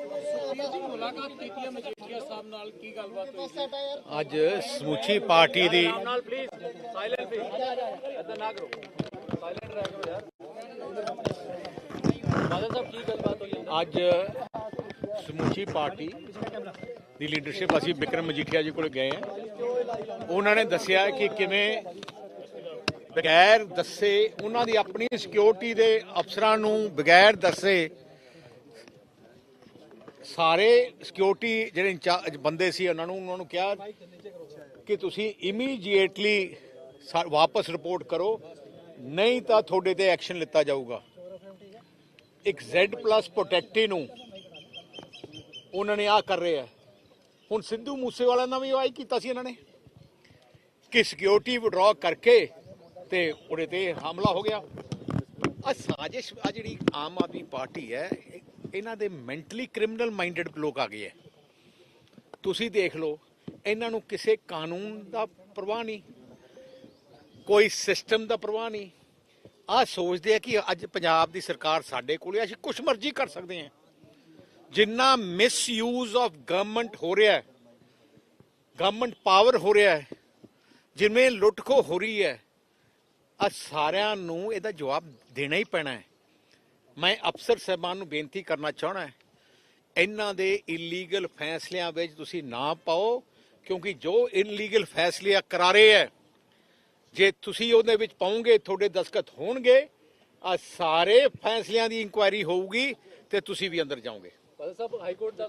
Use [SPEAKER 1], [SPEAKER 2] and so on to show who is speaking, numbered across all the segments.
[SPEAKER 1] ਮੁਲਾਕਾਤ ਕੀਤੀ ਹੈ ਮਜੀਠੀਆ ਸਾਹਿਬ ਨਾਲ ਕੀ ਗੱਲਬਾਤ ਹੋਈ
[SPEAKER 2] ਅੱਜ ਸਮੁੱਚੀ ਪਾਰਟੀ ਦੀ
[SPEAKER 1] ਨਾਲ ਪਲੀਜ਼ ਸਾਇਲੈਂਟ ਪਲੀਜ਼ ਇਦਾਂ ਨਾ ਕਰੋ ਸਾਇਲੈਂਟ ਰਹਿ ਕਰੋ ਯਾਰ ਬਾਦਲ ਸਾਹਿਬ ਕੀ ਗੱਲਬਾਤ ਹੋਈ
[SPEAKER 2] ਅੱਜ ਸਮੁੱਚੀ ਪਾਰਟੀ ਦੀ ਲੀਡਰਸ਼ਿਪ ਅਸੀਂ ਬਿਕਰਮ ਮਜੀਠੀਆ ਜੀ ਕੋਲ ਗਏ ਹਾਂ। ਉਹਨਾਂ ਨੇ ਦੱਸਿਆ ਕਿ ਕਿਵੇਂ ਬਗੈਰ ਦੱਸੇ ਉਹਨਾਂ ਦੀ ਆਪਣੀ ਸਿਕਿਉਰਿਟੀ ਦੇ ਅਫਸਰਾਂ ਨੂੰ ਬਗੈਰ ਦੱਸੇ ਸਾਰੇ ਸਿਕਿਉਰਿਟੀ ਜਿਹੜੇ ਇੰਚਾਰਜ ਬੰਦੇ ਸੀ ਉਹਨਾਂ ਨੂੰ ਉਹਨਾਂ ਨੂੰ ਕਿਹਾ ਕਿ ਤੁਸੀਂ ਇਮੀਡੀਏਟਲੀ ਵਾਪਸ ਰਿਪੋਰਟ ਕਰੋ, ਨਹੀਂ ਤਾਂ ਤੁਹਾਡੇ ਤੇ ਐਕਸ਼ਨ ਲਿੱਤਾ ਜਾਊਗਾ। ਇੱਕ Z+ ਪ੍ਰੋਟੈਕਟੀ ਨੂੰ ਉਹਨਾਂ ਨੇ ਆ ਕਰ ਰਿਹਾ। ਹੁਣ ਸਿੱਧੂ ਮੂਸੇਵਾਲਾ ਨਾਲ ਵੀ ਆਈ ਕੀਤਾ ਸੀ ਇਹਨਾਂ ਨੇ ਕਿ ਸਿਕਿਉਰਿਟੀ ਵਿਡਰਾ ਕਰਕੇ ਤੇ ਉਹਦੇ ਤੇ ਹਮਲਾ ਹੋ ਗਿਆ। ਆ ਸਾਜ਼ਿਸ਼ ਆ ਜਿਹੜੀ ਆਮ ਆਦਮੀ ਪਾਰਟੀ ਹੈ ਇਹ- ਇਹਨਾਂ ਦੇ ਮੈਂਟਲੀ ਕ੍ਰਿਮੀਨਲ ਮਾਈਂਡਡ ਲੋਕ ਆ ਗਏ ਹੈ। ਤੁਸੀਂ ਦੇਖ ਲਓ ਇਹਨਾਂ ਨੂੰ ਕਿਸੇ ਕਾਨੂੰਨ ਦਾ ਪਰਵਾਹ ਨਹੀਂ ਕੋਈ ਸਿਸਟਮ ਦਾ ਪਰਵਾਹ ਨਹੀਂ। ਆ ਸੋਚਦੇ ਆ ਕਿ ਅੱਜ ਪੰਜਾਬ ਦੀ ਸਰਕਾਰ ਸਾਡੇ ਕੋਲ ਆ, ਅਸੀਂ ਕੁਝ ਮਰਜ਼ੀ ਕਰ ਸਕਦੇ ਹਾਂ। ਜਿੰਨਾ ਮਿਸਯੂਜ਼ ਆਫ ਗਵਰਨਮੈਂਟ ਹੋ ਰਿਹਾ ਹੈ ਗਵਰਨਮੈਂਟ ਪਾਵਰ ਹੋ ਰਿਹਾ ਹੈ ਜਿਵੇਂ ਲੁੱਟਖੋ ਹੋ ਰਹੀ ਹੈ ਆ ਸਾਰਿਆਂ ਨੂੰ ਇਹਦਾ ਜਵਾਬ ਦੇਣਾ ਹੀ ਪੈਣਾ ਹੈ। ਮੈਂ ਅਫਸਰ ਸਾਹਿਬਾਨ ਨੂੰ ਬੇਨਤੀ ਕਰਨਾ ਚਾਹਣਾ ਹੈ ਇਹਨਾਂ ਦੇ ਇਲੀਗਲ ਫੈਸਲਿਆਂ ਵਿੱਚ ਤੁਸੀਂ ਨਾ ਪਾਓ ਕਿਉਂਕਿ ਜੋ ਇਲੀਗਲ ਫੈਸਲੇ ਆ ਕਰਾਰੇ ਹੈ ਜੇ ਤੁਸੀਂ ਉਹਦੇ ਵਿੱਚ ਪਾਉਂਗੇ ਤੁਹਾਡੇ ਦਸਖਤ ਹੋਣਗੇ ਆ ਸਾਰੇ ਫੈਸਲਿਆਂ ਦੀ ਇਨਕੁਆਇਰੀ ਹੋਊਗੀ ਤੇ ਤੁਸੀਂ ਵੀ ਅੰਦਰ ਜਾਓਗੇ।
[SPEAKER 1] ਬਾਦਲ ਸਾਹਿਬ ਹਾਈ ਕੋਰਟ ਦਾ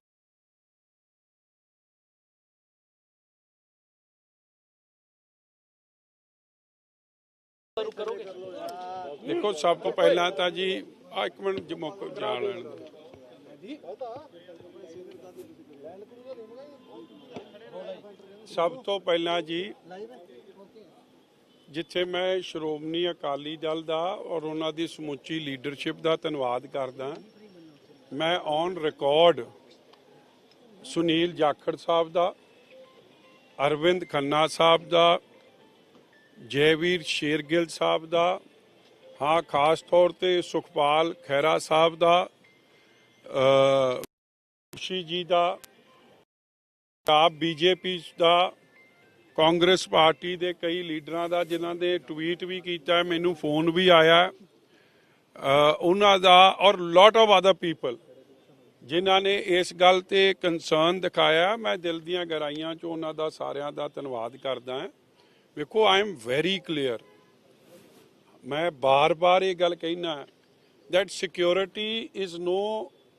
[SPEAKER 3] ਦੇਖੋ, ਸਭ ਤੋਂ ਪਹਿਲਾਂ ਤਾਂ ਜੀ ਆ ਇੱਕ ਮਿੰਟ ਜਮੋਕ ਜਾ ਲੈਣ ਦਿਓ। ਸਭ ਤੋਂ ਪਹਿਲਾਂ ਜੀ, ਜਿੱਥੇ ਮੈਂ ਸ਼੍ਰੋਮਣੀ ਅਕਾਲੀ ਦਲ ਦਾ ਔਰ ਉਹਨਾਂ ਦੀ ਸਮੁੱਚੀ ਲੀਡਰਸ਼ਿਪ ਦਾ ਧੰਨਵਾਦ ਕਰਦਾ, ਮੈਂ ਔਨ ਰਿਕਾਰਡ ਸੁਨੀਲ ਜਾਖੜ ਸਾਹਿਬ ਦਾ, ਅਰਵਿੰਦ ਖੰਨਾ ਸਾਹਿਬ ਦਾ ਜੈਵੀਰ ਸ਼ੇਰਗਿੱਲ ਸਾਹਿਬ ਦਾ, ਹਾਂ, ਖਾਸ ਤੌਰ ਤੇ ਸੁਖਪਾਲ ਖੈਰਾ ਸਾਹਿਬ ਦਾ, ਅ ਖੁਸ਼ੀ ਜੀ ਦਾ, ਆਪ ਬੀਜੇਪੀ ਦਾ, ਕਾਂਗਰਸ ਪਾਰਟੀ ਦੇ ਕਈ ਲੀਡਰਾਂ ਦਾ, ਜਿਨ੍ਹਾਂ ਨੇ ਟਵੀਟ ਵੀ ਕੀਤਾ, ਮੈਨੂੰ ਫੋਨ ਵੀ ਆਇਆ। ਉਹਨਾਂ ਦਾ ਔਰ ਲੋਟ ਆਫ ਅਦਰ ਪੀਪਲ ਜਿਨ੍ਹਾਂ ਨੇ ਇਸ ਗੱਲ ਤੇ ਕੰਸਰਨ ਦਿਖਾਇਆ। ਮੈਂ ਦਿਲ ਦੀਆਂ ਗਹਿਰਾਈਆਂ ਚੋਂ ਉਹਨਾਂ ਦਾ ਸਾਰਿਆਂ ਦਾ ਧੰਨਵਾਦ ਕਰਦਾ ਹਾਂ। ਵੇਖੋ ਆਈ ਐਮ ਵੈਰੀ ਕਲੀਅਰ ਮੈਂ ਬਾਰ-ਬਾਰ ਇਹ ਗੱਲ ਕਹਿਣਾ that security is no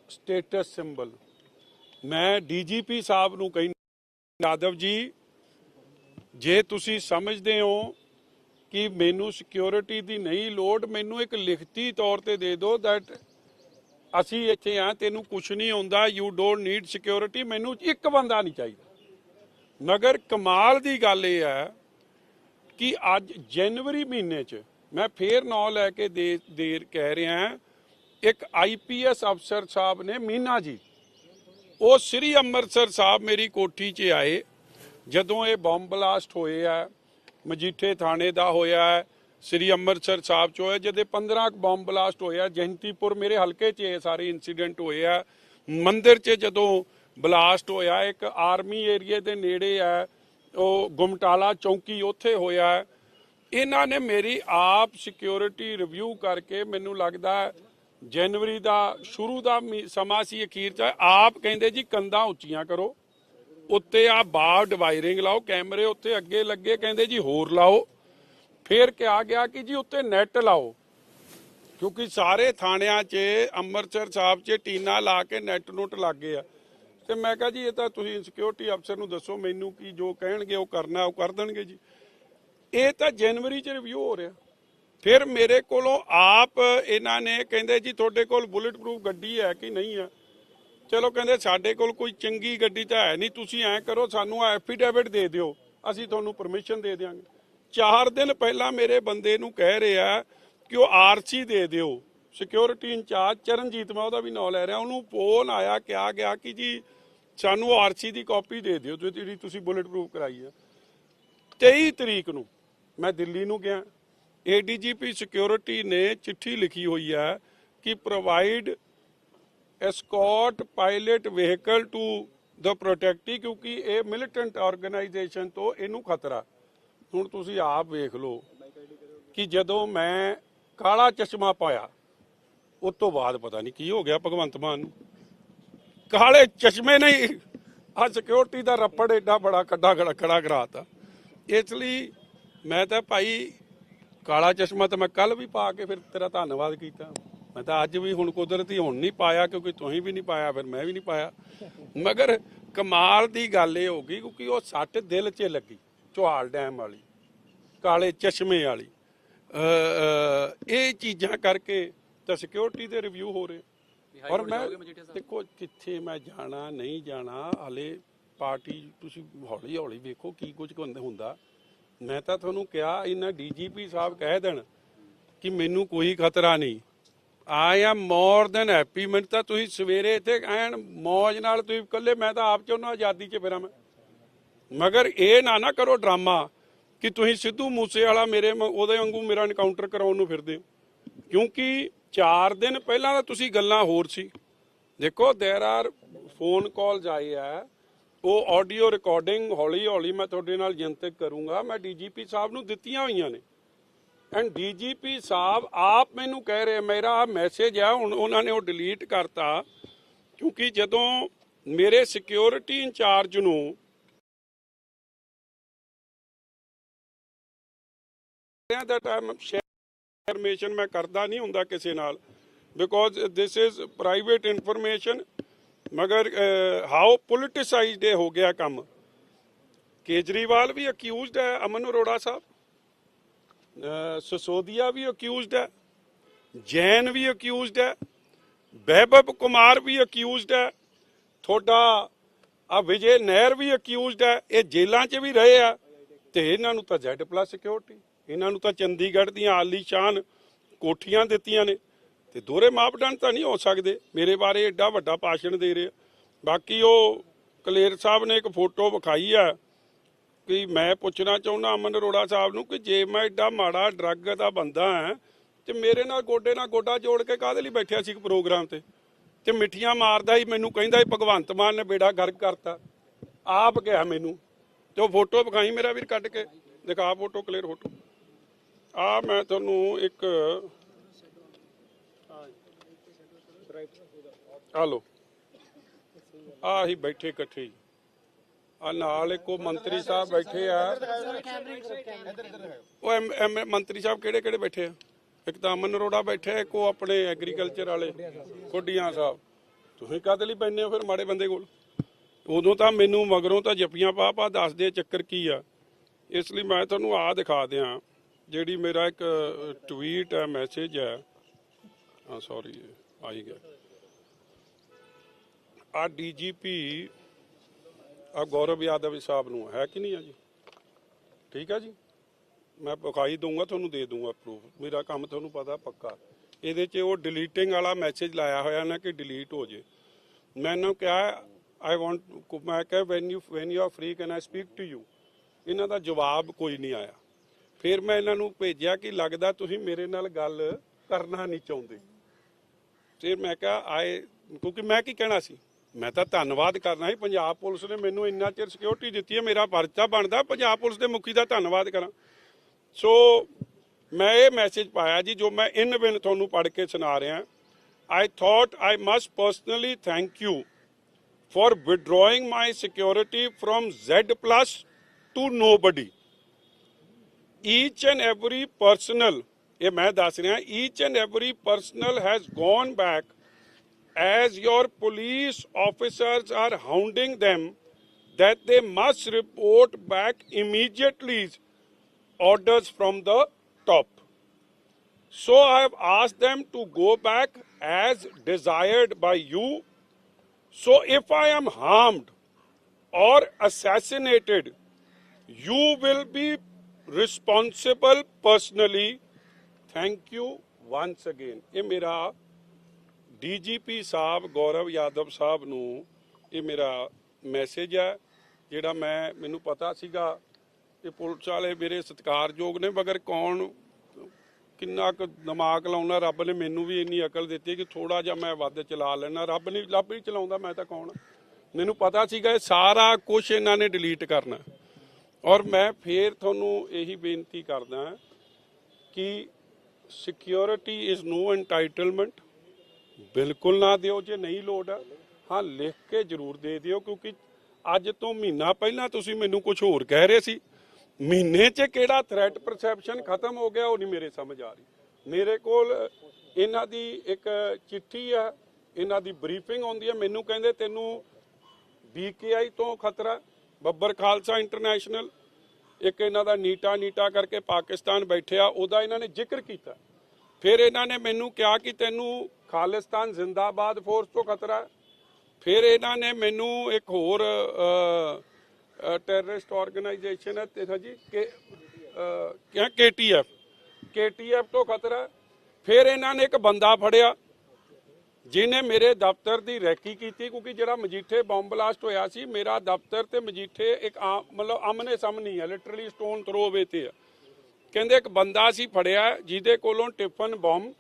[SPEAKER 3] status symbol ਮੈਂ ਡੀਜੀਪੀ ਸਾਹਿਬ ਨੂੰ ਕਹਿੰਦਾ ਯਾਦਵ ਜੀ, ਜੇ ਤੁਸੀਂ ਸਮਝਦੇ ਹੋ ਕਿ ਮੈਨੂੰ ਸਿਕਿਉਰਿਟੀ ਦੀ ਨਹੀਂ ਲੋੜ, ਮੈਨੂੰ ਇੱਕ ਲਿਖਤੀ ਤੌਰ ਤੇ ਦੇ ਦਿਓ that ਅਸੀਂ ਇੱਥੇ ਆ, ਤੈਨੂੰ ਕੁਝ ਨਹੀਂ ਹੁੰਦਾ ਯੂ ਡੋਨਟ ਨੀਡ ਸਿਕਿਉਰਿਟੀ ਮੈਨੂੰ ਇੱਕ ਬੰਦਾ ਨਹੀਂ ਚਾਹੀਦਾ। ਮਗਰ ਕਮਾਲ ਦੀ ਗੱਲ ਇਹ ਹੈ ਕਿ ਅੱਜ ਜਨਵਰੀ ਮਹੀਨੇ 'ਚ ਮੈਂ ਫੇਰ ਨਾਂ ਲੈ ਕੇ ਦੇ ਦੇਰ ਕਹਿ ਰਿਹਾ ਇੱਕ ਆਈਪੀਐਸ ਅਫਸਰ ਸਾਹਿਬ ਨੇ, ਮੀਨਾ ਜੀ। ਉਹ ਸ੍ਰੀ ਅੰਮ੍ਰਿਤਸਰ ਸਾਹਿਬ ਮੇਰੀ ਕੋਠੀ 'ਚ ਆਏ। ਜਦੋਂ ਇਹ ਬੰਬ ਬਲਾਸਟ ਹੋਏ ਆ, ਮਜੀਠੇ ਥਾਣੇ ਦਾ ਹੋਇਆ ਸ੍ਰੀ ਅੰਮ੍ਰਿਤਸਰ ਸਾਹਿਬ 'ਚ ਹੋਇਆ, ਜਿਹਦੇ 15 ਕੁ ਬੰਬ ਬਲਾਸਟ ਹੋਇਆ ਜੈਂਤੀਪੁਰ ਮੇਰੇ ਹਲਕੇ 'ਚ ਇਹ ਸਾਰੇ ਇਨਸੀਡੈਂਟ ਹੋਏ ਆ। ਮੰਦਿਰ 'ਚ ਜਦੋਂ ਬਲਾਸਟ ਹੋਇਆ, ਇੱਕ ਆਰਮੀ ਏਰੀਏ ਦੇ ਨੇੜੇ ਆ ਉਹ ਗੁਮਟਾਲਾ ਚੌਂਕੀ ਉੱਥੇ ਹੋਇਆ ਇਹਨਾਂ ਨੇ ਮੇਰੀ ਆਪ ਸਿਕਿਉਰਿਟੀ ਰਿਵਿਊ ਕਰਕੇ ਮੈਨੂੰ ਲੱਗਦਾ ਜਨਵਰੀ ਦਾ, ਸ਼ੁਰੂ ਦਾ ਮੀ- ਸਮਾਂ ਸੀ ਅਖੀਰ ਚ। ਆਪ ਕਹਿੰਦੇ ਜੀ ਕੰਧਾਂ ਉੱਚੀਆਂ ਕਰੋ, ਉੱਤੇ ਆ ਬਾਰ ਵਾਇਰਿੰਗ ਲਾਓ, ਕੈਮਰੇ ਉੱਤੇ ਅੱਗੇ ਲੱਗੇ, ਕਹਿੰਦੇ ਜੀ ਹੋਰ ਲਾਓ। ਫਿਰ ਕਿਹਾ ਗਿਆ ਕਿ ਜੀ ਉੱਤੇ ਨੈਟ ਲਾਓ, ਕਿਉਂਕਿ ਸਾਰੇ ਥਾਣਿਆਂ 'ਚ, ਅੰਮ੍ਰਿਤਸਰ ਸਾਹਿਬ 'ਚ ਟੀਨਾ ਲਾ ਕੇ ਨੈਟ ਨੁੱਟ ਲੱਗੇ ਆ। ਤੇ ਮੈਂ ਕਿਹਾ ਜੀ, ਇਹ ਤਾਂ ਤੁਸੀਂ ਸਿਕਿਉਰਿਟੀ ਅਫਸਰ ਨੂੰ ਦੱਸੋ ਮੈਨੂੰ ਕੀ ਜੋ ਕਹਿਣਗੇ ਉਹ ਕਰਨਾ, ਉਹ ਕਰ ਦੇਣਗੇ ਜੀ। ਇਹ ਤਾਂ ਜਨਵਰੀ 'ਚ ਰਿਵਿਊ ਹੋ ਰਿਹਾ। ਫਿਰ ਮੇਰੇ ਕੋਲੋਂ ਆਪ ਇਹਨਾਂ ਨੇ ਕਹਿੰਦੇ ਜੀ, ਤੁਹਾਡੇ ਕੋਲ ਬੁਲੇਟ ਪ੍ਰੂਫ ਗੱਡੀ ਹੈ ਕਿ ਨਹੀਂ ਹੈ? ਚਲੋ ਕਹਿੰਦੇ, ਸਾਡੇ ਕੋਲ ਕੋਈ ਚੰਗੀ ਗੱਡੀ ਤਾਂ ਹੈ ਨਹੀਂ। ਤੁਸੀਂ ਐਂ ਕਰੋ, ਸਾਨੂੰ ਐਫੀਡੇਵਿਟ ਦੇ ਦਿਓ। ਅਸੀਂ ਤੁਹਾਨੂੰ ਪਰਮਿਸ਼ਨ ਦੇ ਦਿਆਂਗੇ। ਚਾਰ ਦਿਨ ਪਹਿਲਾਂ ਮੇਰੇ ਬੰਦੇ ਨੂੰ ਕਹਿ ਰਿਹਾ ਕਿ ਉਹ ਆਰਸੀ ਦੇ ਦਿਓ। ਸਿਕਿਉਰਿਟੀ ਇੰਚਾਰਜ ਚਰਨਜੀਤ, ਮੈਂ ਉਹਦਾ ਵੀ ਨਾਂ ਲੈ ਰਿਹਾ, ਉਹਨੂੰ ਫੋਨ ਆਇਆ, ਕਿਹਾ ਗਿਆ ਕਿ ਜੀ ਸਾਨੂੰ ਆਰਸੀ ਦੀ ਕਾਪੀ ਦੇ ਦਿਓ, ਜੋ ਜਿਹੜੀ ਤੁਸੀਂ ਬੁਲੇਟ ਪ੍ਰੂਫ ਕਰਾਈ ਹੈ 23 ਤਰੀਕ ਨੂੰ ਮੈਂ ਦਿੱਲੀ ਨੂੰ ਗਿਆ। ਏਡੀਜੀਪੀ ਸਿਕਿਉਰਿਟੀ ਨੇ ਚਿੱਠੀ ਲਿਖੀ ਹੋਈ ਹੈ ਕਿ provide escort pilot vehicle to the protectee ਕਿਉਂਕਿ ਇਹ ਮਿਲੀਟੈਂਟ ਆਰਗੇਨਾਈਜੇਸ਼ਨ ਤੋਂ ਇਹਨੂੰ ਖਤਰਾ। ਹੁਣ ਤੁਸੀਂ ਆਪ ਵੇਖ ਲਓ ਕਿ ਜਦੋਂ ਮੈਂ ਕਾਲਾ ਚਸ਼ਮਾ ਪਾਇਆ ਉਸ ਤੋਂ ਬਾਅਦ ਪਤਾ ਨਹੀਂ ਕੀ ਹੋ ਗਿਆ ਭਗਵੰਤ ਮਾਨ ਨੂੰ। ਕਾਲੇ ਚਸ਼ਮੇ ਨਹੀਂ ਆ ਸਿਕਿਉਰਿਟੀ ਦਾ ਰੱਪੜ ਏਡਾ ਬੜਾ ਕੱਡਾ ਖੜਾ ਖੜਾ ਕਰਾਤਾ। ਇਸ ਲਈ ਮੈਂ ਤਾਂ ਭਾਈ ਕਾਲਾ ਚਸ਼ਮਾ ਤਾਂ ਮੈਂ ਕੱਲ ਵੀ ਪਾ ਕੇ ਫਿਰ ਤੇਰਾ ਧੰਨਵਾਦ ਕੀਤਾ। ਮੈਂ ਤਾਂ ਅੱਜ ਵੀ ਹੁਣ ਕੁਦਰਤੀ ਹੁਣ ਨਹੀਂ ਪਾਇਆ ਕਿਉਂਕਿ ਤੁਸੀਂ ਵੀ ਨਹੀਂ ਪਾਇਆ, ਫਿਰ ਮੈਂ ਵੀ ਨਹੀਂ ਪਾਇਆ। ਮਗਰ ਕਮਾਲ ਦੀ ਗੱਲ ਇਹ ਹੋ ਗਈ ਕਿਉਂਕਿ ਉਹ ਸੱਟ ਦਿਲ 'ਚ ਲੱਗੀ, ਚੌਹਾਲ ਡੈਮ ਵਾਲੀ, ਕਾਲੇ ਚਸ਼ਮੇ ਵਾਲੀ। ਇਹ ਚੀਜ਼ਾਂ ਕਰਕੇ ਤਾਂ ਸਿਕਿਉਰਿਟੀ ਦੇ ਰਿਵਿਊ ਹੋ ਰਹੇ। ਔਰ ਮੈਂ ਦੇਖੋ ਕਿੱਥੇ ਮੈਂ ਜਾਣਾ ਨਹੀਂ ਜਾਣਾ ਹਲੇ ਪਾਰਟੀ ਤੁਸੀਂ ਹੌਲੀ ਹੌਲੀ ਵੇਖੋ ਕੀ ਕੁਝ ਹੁੰਦ- ਹੁੰਦਾ। ਮੈਂ ਤਾਂ ਤੁਹਾਨੂੰ ਕਿਹਾ ਇਹਨਾਂ ਡੀਜੀਪੀ ਸਾਹਿਬ ਕਹਿ ਦੇਣ ਕਿ ਮੈਨੂੰ ਕੋਈ ਖਤਰਾ ਨਹੀਂ। I am more than happy ਮੈਨੂੰ ਤਾਂ ਤੁਸੀਂ ਸਵੇਰੇ ਇੱਥੇ ਐਨ ਮੌਜ ਨਾਲ ਤੁਸੀਂ ਇਕੱਲੇ ਮੈਂ ਤਾਂ ਆਪ ਚਾਹੁੰਦਾ ਆਜ਼ਾਦੀ 'ਚ ਫਿਰਾਂ ਮੈਂ। ਮਗਰ ਇਹ ਨਾ ਨਾ ਕਰੋ ਡਰਾਮਾ ਕਿ ਤੁਸੀਂ ਸਿੱਧੂ ਮੂਸੇ ਵਾਲਾ ਮੇਰੇ ਮ- ਉਹਦੇ ਵਾਂਗੂ ਮੇਰਾ ਐਨਕਾਊਂਟਰ ਕਰਾਉਣ ਨੂੰ ਫਿਰਦੇ ਹੋ। ਕਿਉਂਕਿ 4 ਦਿਨ ਪਹਿਲਾਂ ਤਾਂ ਤੁਸੀਂ ਗੱਲਾਂ ਹੋਰ ਸੀ ਦੇਖੋ देयर ਆਰ ਫੋਨ ਕਾਲਸ ਆਏ ਆ ਉਹ ਆਡੀਓ ਰਿਕਾਰਡਿੰਗ ਹੌਲੀ ਹੌਲੀ ਮੈਂ ਤੁਹਾਡੇ ਨਾਲ ਜਨਤਕ ਕਰੂੰਗਾ ਮੈਂ ਡੀਜੀਪੀ ਸਾਹਿਬ ਨੂੰ ਦਿੱਤੀਆਂ ਹੋਈਆਂ ਨੇ ਐਂਡ ਡੀਜੀਪੀ ਸਾਹਿਬ ਆਪ ਮੈਨੂੰ ਕਹਿ ਰਹੇ ਮੇਰਾ ਮੈਸੇਜ ਆ ਹੁਣ ਉਹਨਾਂ ਨੇ ਉਹ ਡਿਲੀਟ ਕਰਤਾ ਕਿਉਂਕਿ ਜਦੋਂ ਮੇਰੇ ਸਿਕਿਉਰਿਟੀ ਇੰਚਾਰਜ ਨੂੰ ਦਾ ਟਾਈਮ ਇਨਫੋਰਮੇਸ਼ਨ ਮੈਂ ਕਰਦਾ ਨਹੀਂ ਹੁੰਦਾ ਕਿਸੇ ਨਾਲ because this is private information ਮਗਰ ਹਾਊ ਪੋਲਿਟਿਸਾਈਜ਼ਡ ਹੋ ਗਿਆ ਕੰਮ। ਕੇਜਰੀਵਾਲ ਵੀ ਅਕਿਊਜ਼ਡ ਹੈ, ਅਮਨ ਅਰੋੜਾ ਸਾਹਿਬ। ਸਸੋਦੀਆ ਵੀ ਅਕਿਊਜ਼ਡ ਹੈ, ਜੈਨ ਵੀ ਅਕਿਊਜ਼ਡ ਹੈ, ਬਹਿਬਬ ਕੁਮਾਰ ਵੀ ਅਕਿਊਜ਼ਡ ਹੈ, ਤੁਹਾਡਾ, ਆ ਵਿਜੇ ਨਹਿਰ ਵੀ ਅਕਿਊਜ਼ਡ ਹੈ, ਇਹ ਜੇਲ੍ਹਾਂ 'ਚ ਵੀ ਰਹੇ ਆ, ਤੇ ਇਹਨਾਂ ਨੂੰ ਤਾਂ ਜ਼ੈਡ ਪਲੱਸ ਸਿਕਿਉਰਿਟੀ ਇਹਨਾਂ ਨੂੰ ਤਾਂ ਚੰਡੀਗੜ੍ਹ ਦੀਆਂ ਆਲੀਸ਼ਾਨ ਕੋਠੀਆਂ ਦਿੱਤੀਆਂ ਨੇ। ਤੇ ਦੋਹਰੇ ਮਾਪਦੰਡ ਤਾਂ ਨਹੀਂ ਹੋ ਸਕਦੇ। ਮੇਰੇ ਬਾਰੇ ਐਡਾ ਵੱਡਾ ਭਾਸ਼ਣ ਦੇ ਰਹੇ ਬਾਕੀ ਉਹ ਕਲੇਰ ਸਾਹਿਬ ਨੇ ਇੱਕ ਫੋਟੋ ਵਿਖਾਈ ਆ ਕਿ ਮੈਂ ਪੁੱਛਣਾ ਚਾਹੁੰਦਾ ਅਮਨ ਅਰੋੜਾ ਸਾਹਿਬ ਨੂੰ ਕਿ ਜੇ ਮੈਂ ਐਡਾ ਮਾੜਾ ਡਰੱਗ ਦਾ ਬੰਦਾ ਹਾਂ ਤੇ ਮੇਰੇ ਨਾਲ ਗੋਡੇ ਨਾਲ ਗੋਡਾ ਜੋੜ ਕੇ ਕਾਹਦੇ ਲਈ ਬੈਠਿਆ ਸੀ ਇੱਕ ਪ੍ਰੋਗਰਾਮ ਤੇ? ਤੇ ਮਿੱਠੀਆਂ ਮਾਰਦਾ ਹੀ ਮੈਨੂੰ ਕਹਿੰਦਾ ਸੀ, ਭਗਵੰਤ ਮਾਨ ਨੇ ਬੇੜਾ ਗਰਕ ਕਰਤਾ। ਆਪ ਕਿਹਾ ਮੈਨੂੰ। ਤੇ ਉਹ ਫੋਟੋ ਵਿਖਾਈ ਮੇਰਾ ਵੀਰ ਕੱਢ ਕੇ। ਦਿਖਾ ਫੋਟੋ ਕਲੀਅਰ ਫੋਟੋ। ਆ ਮੈਂ ਤੁਹਾਨੂੰ ਇੱਕ ਆ ਲੋ ਆ ਹੀ ਬੈਠੇ ਇਕੱਠੇ ਆ ਨਾਲ ਇੱਕੋ ਮੰਤਰੀ ਸਾਹਿਬ ਬੈਠੇ ਆ। ਉਹ ਮੰਤਰੀ ਸਾਹਿਬ ਕਿਹੜੇ ਕਿਹੜੇ ਬੈਠੇ ਆ? ਇੱਕ ਤਾਂ ਅਮਨ ਅਰੋੜਾ ਬੈਠੇ ਆ ਇੱਕ ਉਹ ਆਪਣੇ ਐਗਰੀਕਲਚਰ ਵਾਲੇ, ਖੁੱਡੀਆਂ ਸਾਹਿਬ। ਤੁਸੀਂ ਕਾਹਦੇ ਲਈ ਬੈਠੇ ਹੋ ਫਿਰ ਮਾੜੇ ਬੰਦੇ ਕੋਲ? ਉਦੋਂ ਤਾਂ ਮੈਨੂੰ ਮਗਰੋਂ ਤਾਂ ਜੱਫੀਆਂ ਪਾ ਪਾ ਦੱਸਦੇ ਚੱਕਰ ਕੀ ਆ। ਇਸ ਲਈ ਮੈਂ ਤੁਹਾਨੂੰ ਆ ਦਿਖਾ ਦਿਆਂ। ਜਿਹੜੀ ਮੇਰਾ ਇੱਕ ਟਵੀਟ ਹੈ ਮੈਸੇਜ ਹੈ ਹਾਂ ਸੌਰੀ ਆ ਹੀ ਗਿਆ ਆ ਡੀਜੀਪੀ ਆ ਗੌਰਵ ਯਾਦਵ ਸਾਹਿਬ ਨੂੰ ਹੈ ਕਿ ਨਹੀਂ ਆ ਜੀ? ਠੀਕ ਹੈ ਜੀ? ਮੈਂ ਵਿਖਾਈ ਦਊਂਗਾ, ਤੁਹਾਨੂੰ ਦੇ ਦਊਂਗਾ ਪ੍ਰੂਫ ਮੇਰਾ ਕੰਮ ਤੁਹਾਨੂੰ ਪਤਾ ਪੱਕਾ। ਇਹਦੇ 'ਚ ਉਹ ਡਿਲੀਟਿੰਗ ਵਾਲਾ ਮੈਸੇਜ ਲਾਇਆ ਹੋਇਆ ਨਾ ਕਿ ਡਿਲੀਟ ਹੋ ਜੇ। ਮੈਨੂੰ ਕਿਹਾ ਆਈ ਵਾਂਟ ਮੈਂ ਕਿਹਾ when you when you are free can I speak to you ਇਹਨਾਂ ਦਾ ਜਵਾਬ ਕੋਈ ਨਹੀਂ ਆਇਆ। ਫਿਰ ਮੈਂ ਇਹਨਾਂ ਨੂੰ ਭੇਜਿਆ ਕਿ ਲੱਗਦਾ ਤੁਸੀਂ ਮੇਰੇ ਨਾਲ ਗੱਲ ਕਰਨਾ ਨਹੀਂ ਚਾਹੁੰਦੇ। ਫਿਰ ਮੈਂ ਕਿਹਾ, ਆਏ, ਕਿਉਂਕਿ ਮੈਂ ਕੀ ਕਹਿਣਾ ਸੀ? ਮੈਂ ਤਾਂ ਧੰਨਵਾਦ ਕਰਨਾ ਸੀ। ਪੰਜਾਬ ਪੁਲਿਸ ਨੇ ਮੈਨੂੰ ਇੰਨਾ ਚਿਰ ਸਿਕਿਉਰਿਟੀ ਦਿੱਤੀ ਹੈ, ਮੇਰਾ ਪਰਚਾ ਬਣਦਾ, ਪੰਜਾਬ ਪੁਲਿਸ ਦੇ ਮੁਖੀ ਦਾ ਧੰਨਵਾਦ ਕਰਾਂ। ਸੋ ਮੈਂ ਇਹ ਮੈਸੇਜ ਪਾਇਆ ਜੀ, ਜੋ ਮੈਂ ਇਨ ਬਿਨ ਤੁਹਾਨੂੰ ਪੜ੍ਹ ਕੇ ਸੁਣਾ ਰਿਹਾ। I thought I must personally thank you for withdrawing my security from Z plus to nobody. Each and every personal, ਇਹ ਮੈਂ ਦੱਸ ਰਿਹਾ each and every personal has gone back as your police officers are hounding them that they must report back immediately orders from the top. So I have asked them to go back as desired by you. So if I am harmed or assassinated, you will be responsible personally thank you once again ਇਹ ਮੇਰਾ DGP ਸਾਹਿਬ ਗੌਰਵ ਯਾਦਵ ਸਾਹਿਬ ਨੂੰ ਇਹ ਮੇਰਾ message ਹੈ, ਜਿਹੜਾ ਮੈਂ, ਮੈਨੂੰ ਪਤਾ ਸੀਗਾ ਇਹ ਪੁਲਿਸ ਵਾਲੇ ਮੇਰੇ ਸਤਿਕਾਰਯੋਗ ਨੇ, ਮਗਰ ਕੌਣ, ਕਿੰਨਾ ਕੁ ਦਿਮਾਗ ਲਾਉਣਾ, ਰੱਬ ਨੇ ਮੈਨੂੰ ਵੀ ਇੰਨੀ ਅਕਲ ਦਿੱਤੀ ਕਿ ਥੋੜਾ ਜਿਹਾ ਮੈਂ ਵੱਧ ਚਲਾ ਲੈਣਾ ਰੱਬ ਨਹੀਂ, ਰੱਬ ਹੀ ਚਲਾਉਂਦਾ, ਮੈਂ ਤਾਂ ਕੌਣ? ਮੈਨੂੰ ਪਤਾ ਸੀਗਾ ਇਹ ਸਾਰਾ ਕੁਝ ਇਹਨਾਂ ਨੇ ਡਿਲੀਟ ਕਰਨਾ। ਔਰ ਮੈਂ ਫੇਰ ਤੁਹਾਨੂੰ ਇਹੀ ਬੇਨਤੀ ਕਰਦਾ ਕਿ ਸਿਕਿਉਰਿਟੀ ਇਜ਼ ਨੋ ਐਂਟਾਈਟਲਮੈਂਟ ਬਿਲਕੁਲ ਨਾ ਦਿਓ ਜੇ ਨਹੀਂ ਲੋੜ ਹੈ ਹਾਂ, ਲਿਖ ਕੇ ਜ਼ਰੂਰ ਦੇ ਦਿਓ ਕਿਉਂਕਿ ਅੱਜ ਤੋਂ ਮਹੀਨਾ ਪਹਿਲਾਂ ਤੁਸੀਂ ਮੈਨੂੰ ਕੁਝ ਹੋਰ ਕਹਿ ਰਹੇ ਸੀ। ਮਹੀਨੇ 'ਚ ਕਿਹੜਾ ਥ੍ਰੈਟ ਪਰਸੈਪਸ਼ਨ ਖਤਮ ਹੋ ਗਿਆ ਉਹ ਨਹੀਂ ਮੇਰੇ ਸਮਝ ਆ ਰਹੀ। ਮੇਰੇ ਕੋਲ ਇਹਨਾਂ ਦੀ ਇੱਕ ਚਿੱਠੀ ਆ, ਇਹਨਾਂ ਦੀ ਬਰੀਫਿੰਗ ਆਉਂਦੀ ਹੈ ਮੈਨੂੰ ਕਹਿੰਦੇ ਤੈਨੂੰ ਬੀਕੇਆਈ ਤੋਂ ਖਤਰਾ। ਬੱਬਰ ਖਾਲਸਾ ਇੰਟਰਨੈਸ਼ਨਲ, ਇੱਕ ਇਹਨਾਂ ਦਾ ਨੀਟਾ ਨੀਟਾ ਕਰਕੇ ਪਾਕਿਸਤਾਨ ਬੈਠਿਆ, ਉਹਦਾ ਇਹਨਾਂ ਨੇ ਜ਼ਿਕਰ ਕੀਤਾ। ਫਿਰ ਇਹਨਾਂ ਨੇ ਮੈਨੂੰ ਕਿਹਾ ਕਿ ਤੈਨੂੰ ਖਾਲਿਸਤਾਨ ਜ਼ਿੰਦਾਬਾਦ ਫੋਰਸ ਤੋਂ ਖਤਰਾ ਫਿਰ ਇਹਨਾਂ ਨੇ ਮੈਨੂੰ ਇੱਕ ਹੋਰ ਟੈਰਰਿਸਟ ਆਰਗੇਨਾਈਜੇਸ਼ਨ ਹੈ, ਤੇ ਜੀ, ਕਿ ਕਿਹਾ ਕੇਟੀਐਫ ਕੇਟੀਐਫ ਤੋਂ ਖਤਰਾ ਫਿਰ ਇਹਨਾਂ ਨੇ ਇੱਕ ਬੰਦਾ ਫੜਿਆ ਜਿਹਨੇ ਮੇਰੇ ਦਫ਼ਤਰ ਦੀ ਰੈਕੀ ਕੀਤੀ, ਕਿਉਂਕਿ ਜਿਹੜਾ ਮਜੀਠੇ ਬੰਬ ਬਲਾਸਟ ਹੋਇਆ ਸੀ, ਮੇਰਾ ਦਫ਼ਤਰ ਤੇ ਮਜੀਠੇ ਇੱਕ ਆਮ- ਮਤਲਬ ਆਮਨੇ ਸਾਹਮਣੇ ਹੈ ਲਿਟਰਲੀ ਸਟੋਨ ਥਰੋ ਵੇ ਤੇ ਆ। ਕਹਿੰਦੇ ਇੱਕ ਬੰਦਾ ਸੀ ਫੜਿਆ, ਜਿਹਦੇ ਕੋਲੋਂ ਟਿਫਨ ਬੰਬ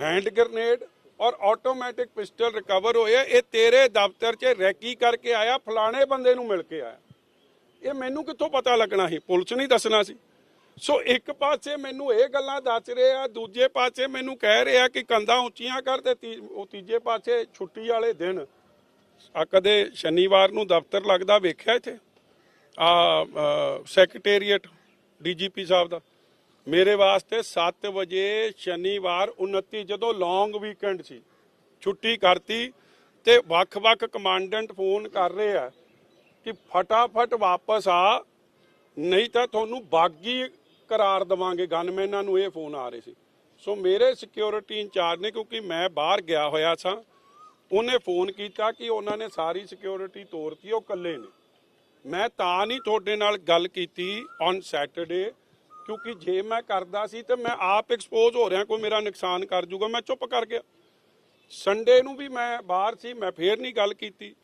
[SPEAKER 3] ਹੈਂਡ ਗ੍ਰਨੇਡ ਔਰ ਆਟੋਮੈਟਿਕ ਪਿਸਟਲ ਰਿਕਵਰ ਹੋਇਆ। ਇਹ ਤੇਰੇ ਦਫ਼ਤਰ 'ਚ ਰੈਕੀ ਕਰਕੇ ਆਇਆ, ਫਲਾਣੇ ਬੰਦੇ ਨੂੰ ਮਿਲ ਕੇ ਆਇਆ। ਇਹ ਮੈਨੂੰ ਕਿੱਥੋਂ ਪਤਾ ਲੱਗਣਾ ਸੀ? ਪੁਲਿਸ ਨਹੀਂ ਦੱਸਣਾ ਸੀ। ਸੋ ਇੱਕ ਪਾਸੇ ਮੈਨੂੰ ਇਹ ਗੱਲਾਂ ਦੱਸ ਰਿਹਾ ਦੂਜੇ ਪਾਸੇ ਮੈਨੂੰ ਕਹਿ ਰਿਹਾ ਕਿ ਕੰਧਾਂ ਉੱਚੀਆਂ ਕਰ ਤੇ ਤੀ- ਉਹ ਤੀਜੇ ਪਾਸੇ ਛੁੱਟੀ ਵਾਲੇ ਦਿਨ ਆ ਕਦੇ ਸ਼ਨੀਵਾਰ ਨੂੰ ਦਫ਼ਤਰ ਲੱਗਦਾ ਵੇਖਿਆ ਇੱਥੇ? ਆ ਸੈਕਟਰੀਏਟ ਡੀਜੀਪੀ ਸਾਹਿਬ ਦਾ। ਮੇਰੇ ਵਾਸਤੇ 7 ਵਜੇ ਸ਼ਨੀਵਾਰ 29 ਜਦੋਂ ਲੌਂਗ ਵੀਕਐਂਡ ਸੀ, ਛੁੱਟੀ ਕਰਤੀ ਤੇ ਵੱਖ-ਵੱਖ ਕਮਾਂਡੈਂਟ ਫੋਨ ਕਰ ਰਹੇ ਆ ਕਿ ਫਟਾਫਟ ਵਾਪਸ ਆ, ਨਹੀਂ ਤਾਂ ਤੁਹਾਨੂੰ ਬਾਗੀ ਕਰਾਰ ਦਵਾਂਗੇ, ਗਨਮੈਨਾਂ ਨੂੰ ਇਹ ਫੋਨ ਆ ਰਹੇ ਸੀ। ਸੋ ਮੇਰੇ ਸਿਕਿਉਰਿਟੀ ਇੰਚਾਰਜ ਨੇ, ਕਿਉਂਕਿ ਮੈਂ ਬਾਹਰ ਗਿਆ ਹੋਇਆ ਸਾਂ, ਉਹਨੇ ਫੋਨ ਕੀਤਾ ਕਿ ਉਹਨਾਂ ਨੇ ਸਾਰੀ ਸਿਕਿਉਰਿਟੀ ਤੋੜਤੀ ਉਹ ਇਕੱਲੇ ਨੇ। ਮੈਂ ਤਾਂ ਨਹੀਂ ਤੁਹਾਡੇ ਨਾਲ ਗੱਲ ਕੀਤੀ ਔਨ ਸੈਟਰਡੇ ਕਿਉਂਕਿ ਜੇ ਮੈਂ ਕਰਦਾ ਸੀ ਤੇ ਮੈਂ ਆਪ ਐਕਸਪੋਜ਼ ਹੋ ਰਿਹਾ, ਕੋਈ ਮੇਰਾ ਨੁਕਸਾਨ ਕਰ ਜੂਗਾ, ਮੈਂ ਚੁੱਪ ਕਰ ਗਿਆ। ਸੰਡੇ ਨੂੰ ਵੀ ਮੈਂ ਬਾਹਰ ਸੀ, ਮੈਂ ਫੇਰ ਨਹੀਂ ਗੱਲ ਕੀਤੀ।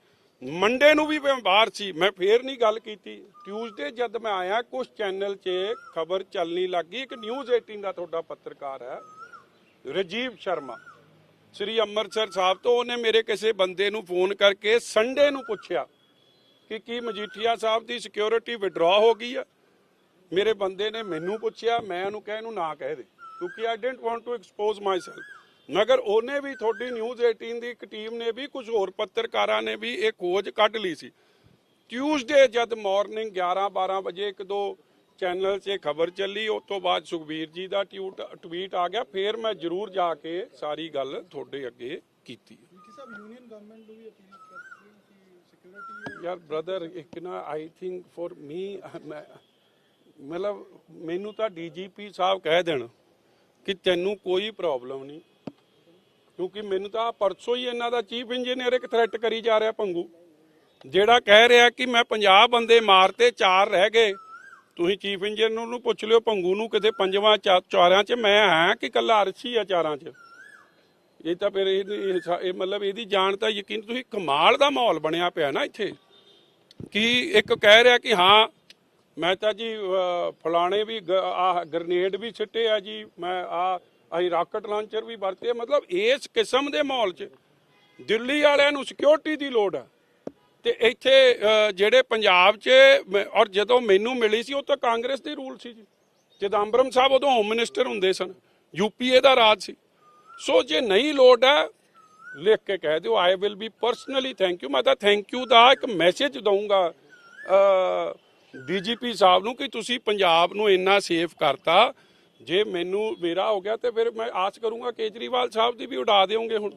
[SPEAKER 3] ਮੰਡੇ ਨੂੰ ਵੀ ਮੈਂ ਬਾਹਰ ਸੀ, ਮੈਂ ਫੇਰ ਨਹੀਂ ਗੱਲ ਕੀਤੀ। ਟਿਊਜ਼ਡੇ ਜਦ ਮੈਂ ਆਇਆ ਕੁਝ ਚੈਨਲ 'ਚ ਖਬਰ ਚੱਲਣੀ ਲੱਗੀ ਇੱਕ ਨਿਊਜ਼ 18 ਦਾ ਤੁਹਾਡਾ ਪੱਤਰਕਾਰ ਹੈ, ਰਜੀਵ ਸ਼ਰਮਾ। ਸ੍ਰੀ ਅੰਮ੍ਰਿਤਸਰ ਸਾਹਿਬ ਤੋਂ ਉਹਨੇ ਮੇਰੇ ਕਿਸੇ ਬੰਦੇ ਨੂੰ ਫੋਨ ਕਰਕੇ ਸੰਡੇ ਨੂੰ ਪੁੱਛਿਆ ਕਿ ਕੀ ਮਜੀਠੀਆ ਸਾਹਿਬ ਦੀ ਸਿਕਿਉਰਿਟੀ ਵਿਡਰਾ ਹੋ ਗਈ ਆ? ਮੇਰੇ ਬੰਦੇ ਨੇ ਮੈਨੂੰ ਪੁੱਛਿਆ, ਮੈਂ ਉਹਨੂੰ ਕਹਿ, ਇਹਨੂੰ ਨਾ ਕਹਿ ਦੇ। ਕਿਉਂਕਿ I didn't want to expose myself ਮਗਰ ਉਹਨੇ ਵੀ ਤੁਹਾਡੀ ਨਿਊਜ਼ 18 ਦੀ ਇੱਕ ਟੀਮ ਨੇ ਵੀ ਕੁਝ ਹੋਰ ਪੱਤਰਕਾਰਾਂ ਨੇ ਵੀ ਇਹ ਖੋਜ ਕੱਢ ਲਈ ਸੀ। ਟਿਊਜ਼ਡੇ ਜਦ ਮਾਰਨਿੰਗ 11 12 ਵਜੇ ਇੱਕ ਦੋ ਚੈਨਲ 'ਤੇ ਖਬਰ ਚੱਲੀ ਉਸ ਤੋਂ ਬਾਅਦ ਸੁਖਬੀਰ ਜੀ ਦਾ ਟਿਊਟ ਟਵੀਟ ਆ ਗਿਆ। ਫਿਰ ਮੈਂ ਜ਼ਰੂਰ ਜਾ ਕੇ ਸਾਰੀ ਗੱਲ ਤੁਹਾਡੇ ਅੱਗੇ ਕੀਤੀ।
[SPEAKER 4] ਸਾਹਿਬ ਯੂਨੀਅਨ ਗਵਰਨਮੈਂਟ ਨੂੰ ਵੀ ਅਪੀਲ ਕਰਦੀ ਹੈ ਕਿ ਸਿਕਿਉਰਿਟੀ
[SPEAKER 3] ਯਾਰ ਬ੍ਰਦਰ ਇੱਕ ਨਾ ਆਈ ਥਿੰਕ ਫॉर ਮੀ ਮਤਲਬ ਮੈਨੂੰ ਤਾਂ ਡੀਜੀਪੀ ਸਾਹਿਬ ਕਹਿ ਦੇਣ ਕਿ ਤੈਨੂੰ ਕੋਈ ਪ੍ਰੋਬਲਮ ਨਹੀਂ। ਕਿਉਂਕਿ ਮੈਨੂੰ ਤਾਂ ਪਰਸੋਂ ਹੀ ਇਹਨਾਂ ਦਾ ਚੀਫ ਇੰਜੀਨੀਅਰ ਇੱਕ ਥ੍ਰੈਟ ਕਰੀ ਜਾ ਰਿਹਾ ਪੰਗੂ। ਜਿਹੜਾ ਕਹਿ ਰਿਹਾ ਕਿ ਮੈਂ 50 ਬੰਦੇ ਮਾਰਤੇ, ਚਾਰ ਰਹਿ ਗਏ। ਤੁਸੀਂ ਚੀਫ ਇੰਜੀਨੀਅਰ ਨੂੰ ਪੁੱਛ ਲਿਓ, ਪੰਗੂ ਨੂੰ ਕਿਤੇ ਪੰਜਵਾਂ ਚਾਰਾਂ 'ਚ ਮੈਂ ਹਾਂ ਕਿ ਕੱਲਾ ਅਰਸ਼ੀ ਆ ਚਾਰਾਂ 'ਚ? ਇਹ ਤਾਂ ਫਿਰ ਇਹ ਮਤਲਬ ਇਹਦੀ ਜਾਣ ਤਾਂ ਯਕੀਨ ਤੁਸੀਂ ਕਮਾਲ ਦਾ ਮਾਹੌਲ ਬਣਿਆ ਪਿਆ ਨਾ ਇੱਥੇ। ਕਿ ਇੱਕ ਕਹਿ ਰਿਹਾ ਕਿ ਹਾਂ, ਮੈਂ ਤਾਂ ਜੀ ਫਲਾਣੇ ਵੀ ਆ ਗ੍ਰਨੇਡ ਵੀ ਸਿੱਟੇ ਆ ਜੀ, ਮੈਂ ਆ ਅਸੀਂ ਰਾਕਟ ਲਾਂਚਰ ਵੀ ਵਰਤੇ ਮਤਲਬ ਇਸ ਕਿਸਮ ਦੇ ਮਾਹੌਲ 'ਚ ਦਿੱਲੀ ਵਾਲਿਆਂ ਨੂੰ ਸਿਕਿਉਰਿਟੀ ਦੀ ਲੋੜ ਆ। ਤੇ ਇੱਥੇ ਜਿਹੜੇ ਪੰਜਾਬ 'ਚ ਔਰ ਜਦੋਂ ਮੈਨੂੰ ਮਿਲੀ ਸੀ, ਉਹ ਤਾਂ ਕਾਂਗਰਸ ਦੇ ਰੂਲ ਸੀ ਜੀ। ਚਿਦੰਬਰਮ ਸਾਹਿਬ ਉਦੋਂ ਹੋਮ ਮਿਨਿਸਟਰ ਹੁੰਦੇ ਸਨ ਯੂਪੀਏ ਦਾ ਰਾਜ ਸੀ। ਸੋ ਜੇ ਨਹੀਂ ਲੋੜ ਹੈ ਲਿਖ ਕੇ ਕਹਿ ਦਿਓ I will be personally thank you ਮੈਂ ਤਾਂ ਥੈਂਕ ਯੂ ਦਾ ਇੱਕ ਮੈਸੇਜ ਦਊਂਗਾ ਡੀਜੀਪੀ ਸਾਹਿਬ ਨੂੰ ਕਿ ਤੁਸੀਂ ਪੰਜਾਬ ਨੂੰ ਇੰਨਾ ਸੇਫ ਕਰਤਾ। ਜੇ ਮੈਨੂੰ ਮੇਰਾ ਹੋ ਗਿਆ ਤੇ ਫਿਰ ਮੈਂ ਆਸ ਕਰੂੰਗਾ ਕੇਜਰੀਵਾਲ ਸਾਹਿਬ ਦੀ ਵੀ ਉਡਾ ਦਿਓਗੇ ਹੁਣ।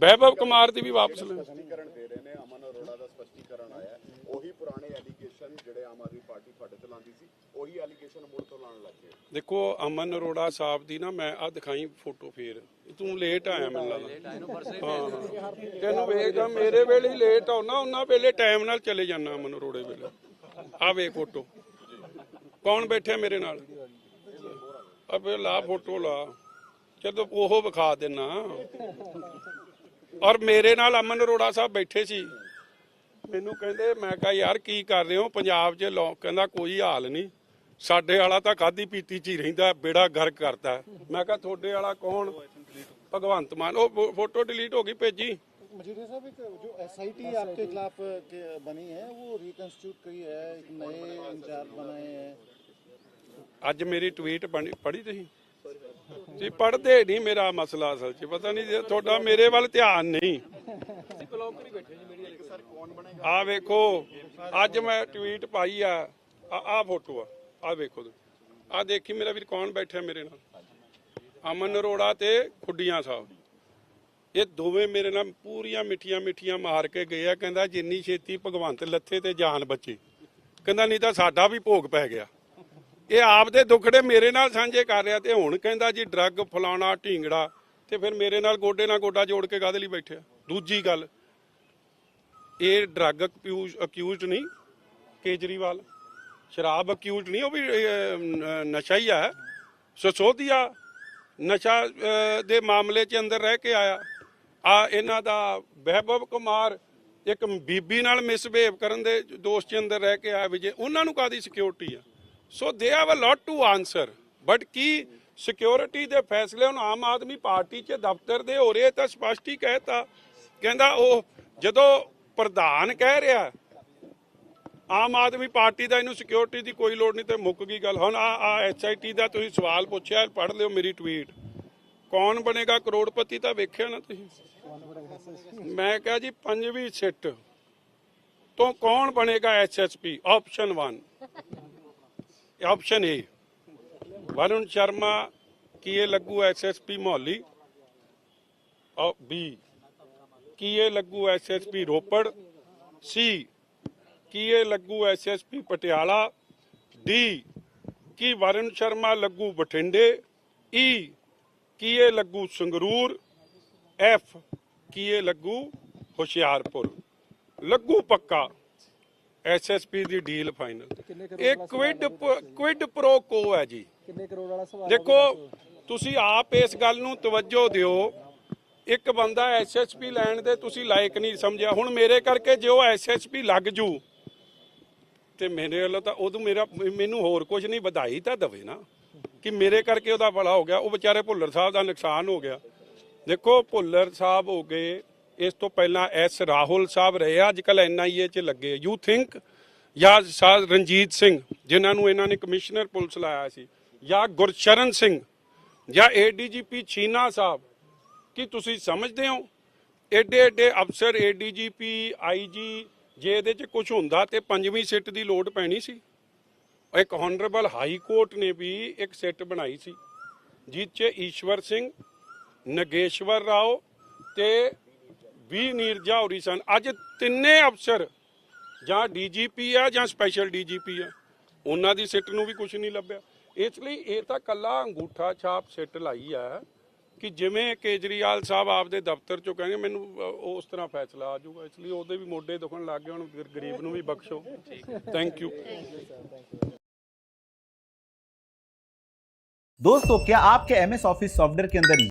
[SPEAKER 3] ਵੈਭਵ ਕੁਮਾਰ ਦੀ ਵੀ ਵਾਪਸ ਲੈ।
[SPEAKER 5] ਸਪਸ਼ਟੀਕਰਨ ਦੇ ਰਹੇ ਨੇ ਅਮਨ ਅਰੋੜਾ ਦਾ ਸਪਸ਼ਟੀਕਰਨ ਆਇਆ ਹੈ। ਉਹੀ ਪੁਰਾਣੇ ਐਲੀਗੇਸ਼ਨ ਜਿਹੜੇ ਆਮ ਆਦਮੀ ਪਾਰਟੀ ਤੁਹਾਡੇ ਤੇ ਲਾਉਂਦੀ ਸੀ
[SPEAKER 1] ਉਹੀ ਐਲੀਗੇਸ਼ਨ ਮੁੜ ਤੋਂ ਲਾਉਣ ਲੱਗ ਗਏ।
[SPEAKER 3] ਦੇਖੋ ਅਮਨ ਅਰੋੜਾ ਸਾਹਿਬ ਦੀ ਨਾ ਮੈਂ ਆ ਦਿਖਾਈ ਫੋਟੋ ਫੇਰ। ਤੂੰ ਲੇਟ ਆਇਆ ਮੈਨੂੰ ਲੱਗਦਾ। ਤੈਨੂੰ ਵੇਖਦਾ ਮੇਰੇ ਵੇਲੇ ਹੀ ਲੇਟ ਆਉਣਾ ਉਹਨਾਂ ਵੇਲੇ ਟਾਈਮ ਨਾਲ ਚਲੇ ਜਾਣਾ ਅਮਨ ਅਰੋੜੇ ਵੇਲੇ। ਆ ਵੇਖ ਫੋਟੋ ਕੌਣ ਬੈਠਿਆ ਮੇਰੇ ਨਾਲ? ਅਬੇ ਲਾ ਫੋਟੋ ਲਾ ਜਦੋਂ ਉਹ ਵਿਖਾ ਦੇਣਾ ਔਰ ਮੇਰੇ ਨਾਲ ਅਮਨ ਅਰੋੜਾ ਸਾਹਿਬ ਬੈਠੇ ਸੀ ਮੈਨੂੰ ਕਹਿੰਦੇ ਮੈਂ ਕਿਹਾ ਯਾਰ ਕੀ ਕਰ ਰਹੇ ਹੋ ਪੰਜਾਬ 'ਚ ਲੋਕ ਕਹਿੰਦਾ ਕੋਈ ਹਾਲ ਨਹੀਂ ਸਾਡੇ ਵਾਲਾ ਤਾਂ ਖਾਦੀ ਪੀਤੀ 'ਚ ਹੀ ਰਹਿੰਦਾ ਬੇੜਾ ਗਰਕ ਕਰਦਾ ਹੈ। ਮੈਂ ਕਿਹਾ ਤੁਹਾਡੇ ਵਾਲਾ ਕੌਣ ਭਗਵੰਤ ਮਾਨ ਉਹ ਫੋ- ਫੋਟੋ ਡਿਲੀਟ ਹੋ ਗਈ ਭੇਜੀ
[SPEAKER 5] मजीठिया साहब एक जो एसआईटी आपके खिलाफ के बनी है वो रिकंस्टिट्यूट करी है एक नए इंचार्ज बनाए हैं
[SPEAKER 3] ਅੱਜ ਮੇਰੀ ਟਵੀਟ ਬਣੀ ਪੜ੍ਹੀ ਤੁਸੀਂ? ਤੁਸੀਂ ਪੜਦੇ ਨਹੀਂ ਮੇਰਾ ਮਸਲਾ ਅਸਲ 'ਚ, ਪਤਾ ਨਹੀਂ ਤੁਹਾਡਾ ਮੇਰੇ ਵੱਲ ਧਿਆਨ ਨਹੀਂ। ਆ ਵੇਖੋ, ਅੱਜ ਮੈਂ ਟਵੀਟ ਪਾਈ ਆ ਆ ਆ ਫੋਟੋ ਆ ਆ ਵੇਖੋ ਆ ਦੇਖੀ ਮੇਰਾ ਵੀਰ ਕੌਣ ਬੈਠਾ ਮੇਰੇ ਨਾਲ? ਅਮਨ ਅਰੋੜਾ ਤੇ ਖੁੱਡੀਆਂ ਸਾਹਿਬ। ਇਹ ਦੋਵੇਂ ਮੇਰੇ ਨਾਲ ਪੂਰੀਆਂ ਮਿੱਠੀਆਂ ਮਿੱਠੀਆਂ ਮਾਰ ਕੇ ਗਏ ਆ, ਕਹਿੰਦਾ ਜਿੰਨੀ ਛੇਤੀ ਭਗਵੰਤ ਲੱਥੇ ਤੇ ਜਾਨ ਬਚੇ। ਕਹਿੰਦਾ ਨਹੀਂ ਤਾਂ ਸਾਡਾ ਵੀ ਭੋਗ ਪੈ ਗਿਆ। ਇਹ ਆਪਦੇ ਦੁੱਖੜੇ ਮੇਰੇ ਨਾਲ ਸਾਂਝੇ ਕਰ ਰਿਹਾ ਤੇ ਹੁਣ ਕਹਿੰਦਾ ਜੀ ਡਰੱਗ ਫਲਾਣਾ ਢੀਂਗੜਾ ਤੇ ਫਿਰ ਮੇਰੇ ਨਾਲ ਗੋਡੇ ਨਾਲ ਗੋਡਾ ਜੋੜ ਕੇ ਕਾਹਦੇ ਲਈ ਬੈਠਿਆ? ਦੂਜੀ ਗੱਲ, ਇਹ ਡਰੱਗ ਅਕਿਊਜ਼ਡ ਨਹੀਂ, ਕੇਜਰੀਵਾਲ। ਸ਼ਰਾਬ ਅਕਿਊਜ਼ਡ ਨਹੀਂ, ਉਹ ਵੀ ਨਸ਼ਾ ਹੀ ਆ। ਸਸੋਦੀਆ ਨਸ਼ਾ ਦੇ ਮਾਮਲੇ 'ਚ ਅੰਦਰ ਰਹਿ ਕੇ ਆਇਆ। ਆ ਇਹਨਾਂ ਦਾ ਵੈਭਵ ਕੁਮਾਰ ਇੱਕ ਬੀਬੀ ਨਾਲ ਮਿਸਬਿਹੇਵ ਕਰਨ ਦੇ ਦੋਸ਼ 'ਚ ਅੰਦਰ ਰਹਿ ਕੇ ਆਇਆ ਵਿਜੇ ਉਹਨਾਂ ਨੂੰ ਕਾਦੀ ਸਿਕਿਉਰਿਟੀ ਆ? ਸੋ they have a lot to answer but Ki security ਦੇ ਫੈਸਲੇ, ਹੁਣ ਆਮ ਆਦਮੀ ਪਾਰਟੀ 'ਚ ਦਫ਼ਤਰ ਦੇ ਹੋ ਰਹੇ ਤਾਂ ਸਪਸ਼ਟ ਹੀ ਕਹਿਤਾ। ਕਹਿੰਦਾ ਉਹ ਜਦੋਂ ਪ੍ਰਧਾਨ ਕਹਿ ਰਿਹਾ, ਆਮ ਆਦਮੀ ਪਾਰਟੀ ਦਾ ਇਹਨੂੰ ਸਿਕਿਉਰਿਟੀ ਦੀ ਕੋਈ ਲੋੜ ਨਹੀਂ ਤੇ ਮੁੱਕ ਗਈ ਗੱਲ। ਹੁਣ ਆ ਆ ਐਸਆਈਟੀ ਦਾ ਤੁਸੀਂ ਸਵਾਲ ਪੁੱਛਿਆ, ਪੜ੍ਹ ਲਿਓ ਮੇਰੀ ਟਵੀਟ ਕੌਣ ਬਣੇਗਾ ਕਰੋੜਪਤੀ ਤਾਂ ਵੇਖਿਆ ਨਾ ਤੁਸੀਂ? ਮੈਂ ਕਿਹਾ ਜੀ ਪੰਜਵੀਂ ਸਿੱਟ। ਤੋਂ ਕੌਣ ਬਣੇਗਾ SSP option 1 option A Varun Sharma ਕੀ ਇਹ ਲੱਗੂ ਐਸਐਸਪੀ ਮੋਹਾਲੀ ਔਰ ਬੀ ਕੀ ਇਹ ਲੱਗੂ ਐਸਐਸਪੀ ਰੋਪੜ ਸੀ ਕੀ ਇਹ ਲੱਗੂ ਐਸਐਸਪੀ ਪਟਿਆਲਾ ਡੀ ਕੀ ਵਰੁਣ ਸ਼ਰਮਾ ਲੱਗੂ ਬਠਿੰਡੇ ਈ ਕੀ ਇਹ ਲੱਗੂ ਸੰਗਰੂਰ ਐਫ ਕੀ ਇਹ ਲੱਗੂ ਹੁਸ਼ਿਆਰਪੁਰ ਲੱਗੂ ਪੱਕਾ ਐਸਐਸਪੀ ਦੀ ਡੀਲ ਫਾਈਨਲ। ਇਹ ਕੁਇਡ ਕੁਇਡ ਪ੍ਰੋ ਕੋ ਹੈ ਜੀ।
[SPEAKER 4] ਕਿੰਨੇ ਕਰੋੜ ਵਾਲਾ ਸਵਾਲ
[SPEAKER 3] ਦੇਖੋ ਤੁਸੀਂ ਆਪ ਇਸ ਗੱਲ ਨੂੰ ਤਵੱਜੋ ਦਿਓ। ਇੱਕ ਬੰਦਾ ਐਸਐਸਪੀ ਲੈਣ ਦੇ ਤੁਸੀਂ ਲਾਇਕ ਨਹੀਂ ਸਮਝਿਆ। ਹੁਣ ਮੇਰੇ ਕਰਕੇ ਜੇ ਉਹ ਐਸਐਸਪੀ ਲੱਗ ਜੂ ਤੇ ਮੇਰੇ ਵੱਲੋਂ ਤਾਂ ਉਦੋਂ ਮੇਰਾ ਮੈਨੂੰ ਹੋਰ ਕੁਝ ਨਹੀਂ ਵਧਾਈ ਤਾਂ ਦਵੇ ਨਾ। ਕਿ ਮੇਰੇ ਕਰਕੇ ਉਹਦਾ ਭਲਾ ਹੋ ਗਿਆ। ਉਹ ਵਿਚਾਰੇ ਭੁੱਲਰ ਸਾਹਿਬ ਦਾ ਨੁਕਸਾਨ ਹੋ ਗਿਆ। ਦੇਖੋ ਭੁੱਲਰ ਸਾਹਿਬ ਹੋ ਗਏ। ਇਸ ਤੋਂ ਪਹਿਲਾਂ ਐਸ ਰਾਹੁਲ ਸਾਹਿਬ ਰਹੇ ਆ ਅੱਜ ਕੱਲ ਐਨਆਈਏ 'ਚ ਲੱਗੇ ਯੂ ਥਿੰਕ ਜਾਂ ਸਾ ਰਣਜੀਤ ਸਿੰਘ, ਜਿਨ੍ਹਾਂ ਨੂੰ ਇਹਨਾਂ ਨੇ ਕਮਿਸ਼ਨਰ ਪੁਲਿਸ ਲਾਇਆ ਸੀ, ਜਾਂ ਗੁਰਸ਼ਰਨ ਸਿੰਘ, ਜਾਂ ਏਡੀਜੀਪੀ ਛੀਨਾ ਸਾਹਿਬ, ਕੀ ਤੁਸੀਂ ਸਮਝਦੇ ਹੋ? ਐਡੇ ਐਡੇ ਅਫਸਰ ਏਡੀਜੀਪੀ ਆਈਜੀ ਜੇ ਇਹਦੇ 'ਚ ਕੁਝ ਹੁੰਦਾ ਤੇ ਪੰਜਵੀਂ ਸਿੱਟ ਦੀ ਲੋੜ ਪੈਣੀ ਸੀ। ਇੱਕ ਹਾਨਰੇਬਲ ਹਾਈ ਕੋਰਟ ਨੇ ਵੀ ਇੱਕ ਸਿੱਟ ਬਣਾਈ ਸੀ, ਜਿਸ 'ਚ ਈਸ਼ਵਰ ਸਿੰਘ, ਨਗੇਸ਼ਵਰ ਰਾਓ ਤੇ ਵੀ ਨੀਰਜਾ ਹੋਰੀ ਸਨ ਅੱਜ ਤਿੰਨੇ ਅਫਸਰ ਜਾਂ ਡੀਜੀਪੀ ਆ ਜਾਂ ਸਪੈਸ਼ਲ ਡੀਜੀਪੀ ਆ ਉਹਨਾਂ ਦੀ ਸਿੱਟ ਨੂੰ ਵੀ ਕੁਝ ਨਹੀਂ ਲੱਭਿਆ ਇਸ ਲਈ ਇਹ ਤਾਂ ਕੱਲਾ ਅੰਗੂਠਾ ਛਾਪ ਸਿੱਟ ਲਾਈ ਆ ਕਿ ਜਿਵੇਂ ਕੇਜਰੀਵਾਲ ਸਾਹਿਬ ਆਪਦੇ ਦਫ਼ਤਰ ਚੋਂ ਕਹਿੰਗੇ ਮੈਨੂੰ ਅ, ਉਸ ਤਰ੍ਹਾਂ ਫੈਸਲਾ ਆ ਜਾਊਗਾ ਇਸ ਲਈ ਉਹਦੇ ਵੀ ਮੋਢੇ ਦੁਖਣ ਲੱਗ ਗਏ ਹੁਣ ਫਿਰ ਗਰੀਬ ਨੂੰ ਵੀ ਬਖਸ਼ੋ ਥੈਂਕ ਯੂ
[SPEAKER 6] दोस्तों क्या आपके एमएस ऑफिस सॉफ्टवेयर के अंदर